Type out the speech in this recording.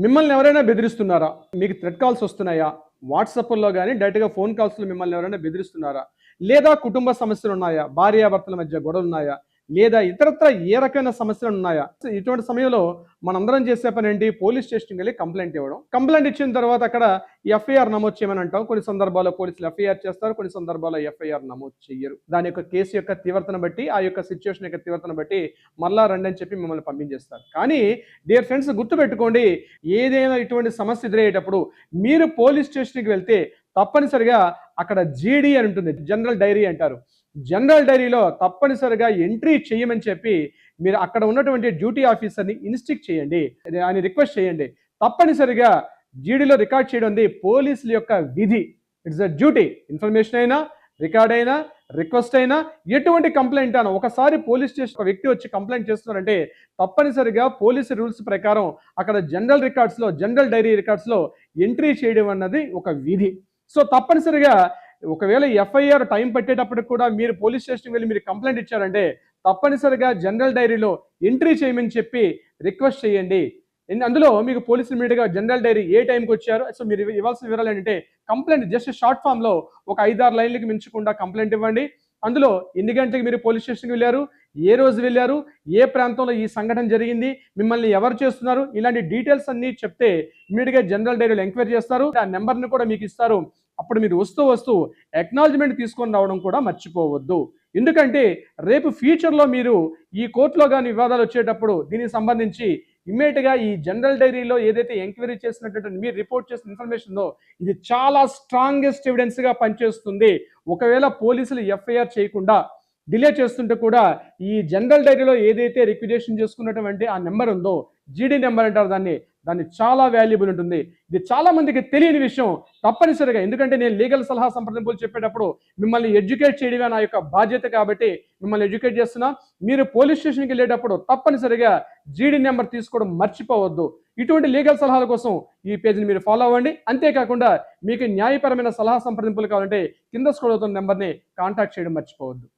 మిమ్మల్ని ఎవరైనా బెదిరిస్తున్నారా? మీకు థ్రెడ్ కాల్స్ వస్తున్నాయా? వాట్సాప్లో కానీ డైరెక్ట్గా ఫోన్ కాల్స్లో మిమ్మల్ని ఎవరైనా బెదిరిస్తున్నారా? లేదా కుటుంబ సమస్యలు ఉన్నాయా? భార్యాభర్తల మధ్య గొడవలు ఉన్నాయా? లేదా ఇతరత్ర ఏ రకమైన సమస్యలు ఉన్నాయా? సో ఇటువంటి సమయంలో మనందరం చేసే పని ఏంటి? పోలీస్ స్టేషన్కి వెళ్ళి కంప్లైంట్ ఇవ్వడం. కంప్లైంట్ ఇచ్చిన తర్వాత అక్కడ ఎఫ్ఐఆర్ నమోదు చేయమని అంటాం. కొన్ని సందర్భాల్లో పోలీసులు ఎఫ్ఐఆర్ చేస్తారు. కొన్ని సందర్భాల్లో ఎఫ్ఐఆర్ నమోదు చేయరు దాని యొక్క కేసు యొక్క తీవ్రతను బట్టి ఆ యొక్క సిచ్యువేషన్ యొక్క తీవ్రతను బట్టి మళ్ళా రండి అని చెప్పి మిమ్మల్ని పంపించేస్తారు. కానీ డియర్ ఫ్రెండ్స్ గుర్తుపెట్టుకోండి ఏదైనా ఇటువంటి సమస్య ఎదురయ్యేటప్పుడు మీరు పోలీస్ స్టేషన్కి వెళ్తే తప్పనిసరిగా అక్కడ జీడీ అని ఉంటుంది జనరల్ డైరీ అంటారు. జనరల్ డైరీలో తప్పనిసరిగా ఎంట్రీ చేయమని చెప్పి మీరు అక్కడ ఉన్నటువంటి డ్యూటీ ఆఫీసర్ని ఇన్స్టిక్ చేయండి ఆయన రిక్వెస్ట్ చేయండి. తప్పనిసరిగా జీడీలో రికార్డ్ చేయడం ఉంది పోలీసుల యొక్క విధి. ఇట్స్ అ డ్యూటీ ఇన్ఫర్మేషన్ అయినా రికార్డ్ అయినా రిక్వెస్ట్ అయినా ఎటువంటి కంప్లైంట్ అయినా ఒకసారి పోలీస్ స్టేషన్ ఒక వ్యక్తి వచ్చి కంప్లైంట్ చేస్తున్నారంటే తప్పనిసరిగా పోలీసు రూల్స్ ప్రకారం అక్కడ జనరల్ రికార్డ్స్లో జనరల్ డైరీ రికార్డ్స్లో ఎంట్రీ చేయడం అన్నది ఒక విధి. సో తప్పనిసరిగా ఒకవేళ ఎఫ్ఐఆర్ టైం పట్టేటప్పటికి కూడా మీరు పోలీస్ స్టేషన్కి వెళ్ళి మీరు కంప్లైంట్ ఇచ్చారంటే తప్పనిసరిగా జనరల్ డైరీలో ఎంట్రీ చేయమని చెప్పి రిక్వెస్ట్ చేయండి. అందులో మీకు పోలీసులు ఇమీడియట్గా జనరల్ డైరీ ఏ టైంకి వచ్చారు? సో మీరు ఇవ్వాల్సిన వివరాలు ఏంటంటే కంప్లైంట్ జస్ట్ షార్ట్ ఫామ్లో ఒక ఐదారు లైన్లకి మించకుండా కంప్లైంట్ ఇవ్వండి. అందులో ఎన్ని గంటలకు మీరు పోలీస్ స్టేషన్కి వెళ్ళారు? ఏ రోజు వెళ్ళారు? ఏ ప్రాంతంలో ఈ సంఘటన జరిగింది? మిమ్మల్ని ఎవరు చేస్తున్నారు? ఇలాంటి డీటెయిల్స్ అన్నీ చెప్తే ఇమీడియట్గా జనరల్ డైరీలో ఎంక్వైరీ చేస్తారు. ఆ నెంబర్ని కూడా మీకు ఇస్తారు. అప్పుడు మీరు వస్తూ వస్తూ ఎక్నాలజ్మెంట్ తీసుకొని రావడం కూడా మర్చిపోవద్దు. ఎందుకంటే రేపు ఫ్యూచర్లో మీరు ఈ కోర్టులో కానీ వివాదాలు వచ్చేటప్పుడు దీనికి సంబంధించి ఇమ్మీడియట్గా ఈ జనరల్ డైరీలో ఏదైతే ఎంక్వైరీ చేసినటువంటి మీరు రిపోర్ట్ చేసిన ఇన్ఫర్మేషన్ ఉందో ఇది చాలా స్ట్రాంగెస్ట్ ఎవిడెన్స్గా పనిచేస్తుంది. ఒకవేళ పోలీసులు ఎఫ్ఐఆర్ చేయకుండా డిలే చేస్తుంటే కూడా ఈ జనరల్ డైరీలో ఏదైతే రిక్విజేషన్ చేసుకున్నటువంటి ఆ నెంబర్ ఉందో జీడీ నెంబర్ అంటారు దాన్ని దాన్ని చాలా వాల్యుబుల్ ఉంటుంది. ఇది చాలా మందికి తెలియని విషయం తప్పనిసరిగా. ఎందుకంటే నేను లీగల్ సలహా సంప్రదింపులు చెప్పేటప్పుడు మిమ్మల్ని ఎడ్యుకేట్ చేయడమే నా యొక్క బాధ్యత కాబట్టి మిమ్మల్ని ఎడ్యుకేట్ చేస్తున్నా. మీరు పోలీస్ స్టేషన్కి వెళ్ళేటప్పుడు తప్పనిసరిగా జీడీ నెంబర్ తీసుకోవడం మర్చిపోవద్దు. ఇటువంటి లీగల్ సలహాల కోసం ఈ పేజీని మీరు ఫాలో అవ్వండి. అంతేకాకుండా మీకు న్యాయపరమైన సలహా సంప్రదింపులు కావాలంటే కింద స్కూల్ అవుతున్న నెంబర్ని కాంటాక్ట్ చేయడం మర్చిపోవద్దు.